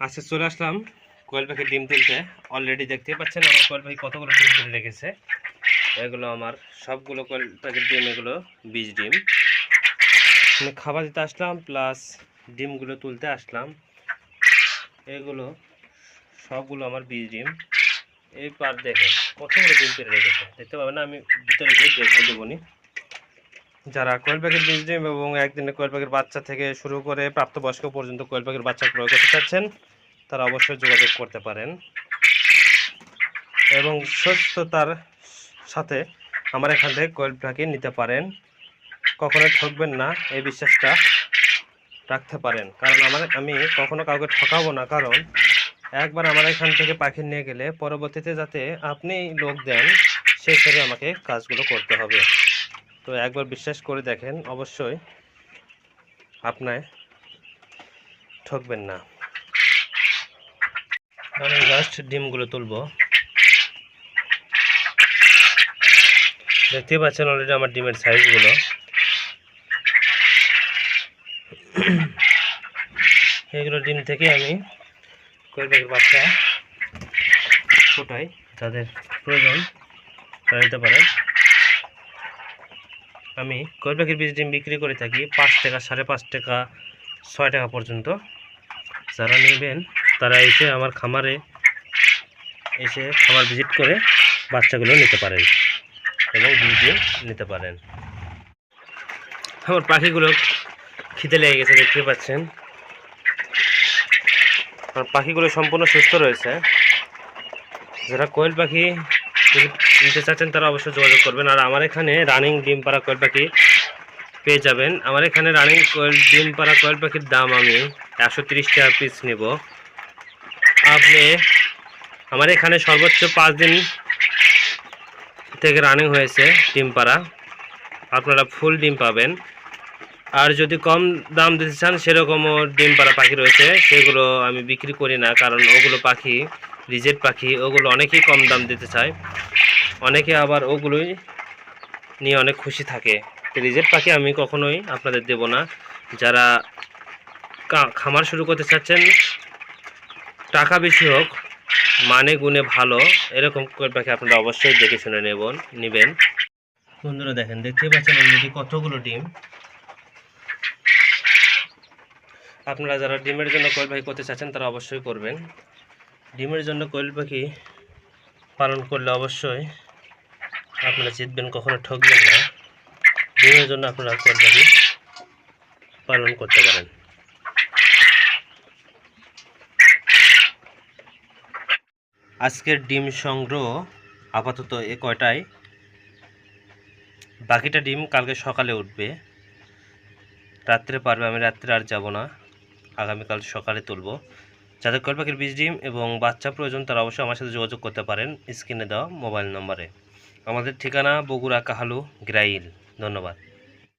আজকে চলে আসলাম কোয়েল পাখির ডিম তুলতে। অলরেডি দেখতেই পাচ্ছেন আমার কোয়েল পাখি কতগুলো ডিম তুলে রেখেছে। এগুলো আমার সবগুলো কোয়েল পাখির ডিম, এগুলো বীজ ডিম। খাবার দিতে আসলাম প্লাস ডিমগুলো তুলতে আসলাম। এগুলো সবগুলো আমার বীজ ডিম। এই পার দেখে কতগুলো ডিম তুলে রেখেছে? দেখতে পাবেন না, আমি ভিতরে গিয়ে দেখব দেবনি যারা কোয়েল পাখির বীজ এবং একদিনে কোয়েল পাখির বাচ্চা থেকে শুরু করে প্রাপ্তবয়স্ক পর্যন্ত কোয়েল পাখির বাচ্চা ক্রয় করতে চাচ্ছেন, তারা অবশ্যই যোগাযোগ করতে পারেন। এবং সুস্থতার সাথে আমার এখান থেকে কোয়েল পাখি নিতে পারেন। কখনো ঠকবেন না, এই বিশ্বাসটা রাখতে পারেন। কারণ আমার, আমি কখনো কাউকে ঠকাবো না, কারণ একবার আমার এখান থেকে পাখি নিয়ে গেলে পরবর্তীতে যাতে আপনি লোক দেন সেই হিসেবে আমাকে কাজগুলো করতে হবে। তো একবার বিশ্বাস করে দেখেন, অবশ্যই আপনার ঠকবেন না। আমি জাস্ট ডিমগুলো তুলবো। দেখতেই পাচ্ছেন অলরেডি আমার ডিমের সাইজগুলো এগুলো ডিম থেকে আমি কোয়েল পাখির বাচ্চা ফোটাই, যাদের প্রয়োজন তারা পারেন। আমি কোয়েল পাখির বীজ ডিম বিক্রি করে থাকি? পাঁচ টাকা, সাড়ে পাঁচ টাকা, ছয় টাকা পর্যন্ত। যারা নেবেন, তারা এসে আমার খামারে এসে খামার ভিজিট করে বাচ্চাগুলো নিতে পারেন এবং বীজ ডিম নিতে পারেন। আমার পাখিগুলো খিদে লেগে গেছে, দেখতে পাচ্ছেন। আর পাখিগুলো সম্পূর্ণ সুস্থ রয়েছে। যারা কোয়েল পাখি নিতে চাচ্ছেন তারা অবশ্যই যোগাযোগ করবেন। আর আমার এখানে রানিং ডিম পাড়া কোয়েল পাখি পেয়ে যাবেন। আমার এখানে রানিং কোয়েল, ডিম পাড়া কোয়েল পাখির দাম আমি একশো টাকা পিস নেব। আপনি আমার এখানে সর্বোচ্চ পাঁচ দিন থেকে রানিং হয়েছে ডিম পাড়া। আপনারা ফুল ডিম পাবেন। আর যদি কম দাম দিতে চান, সেরকমও ডিম পাড়া পাখি রয়েছে। সেগুলো আমি বিক্রি করি না, কারণ ওগুলো পাখি রিজেক্ট পাখি, ওগুলো অনেকেই কম দাম দিতে চায়। অনেকে আবার ওগুলোই নিয়ে অনেক খুশি থাকে। তো রিজেট পাখি আমি কখনোই আপনাদের দেব না। যারা খামার শুরু করতে চাচ্ছেন, টাকা বেশি হোক মানে গুণে ভালো, এরকম কোয়েল পাখি আপনারা অবশ্যই দেখে শুনে নেবেন নেবেন। বন্ধুরা দেখেন, দেখতেই পাচ্ছেন অলরেডি কতগুলো ডিম। আপনারা যারা ডিমের জন্য কোয়েল পাখি করতে চাচ্ছেন, তারা অবশ্যই করবেন। ডিমের জন্য কোয়েল পাখি পালন করলে অবশ্যই আপনারা জিতবেন কখনো ঠকবেন না। ডিমের জন্য আপনারা কোয়েল পাখি পালন করতে পারেন। আজকের ডিম সংগ্রহ আপাতত এ কয়টায়? বাকিটা ডিম কালকে সকালে উঠবে। রাত্রে পারবে, আমি রাত্রে আর যাব না। আগামীকাল সকালে তুলব। যাদের কল পাখির বীজ ডিম এবং বাচ্চা প্রয়োজন, তারা অবশ্যই আমার সাথে যোগাযোগ করতে পারেন স্ক্রিনে দেওয়া মোবাইল নম্বরে। আমাদের ঠিকানা বগুড়া কাহালু, গ্রাইল। ধন্যবাদ।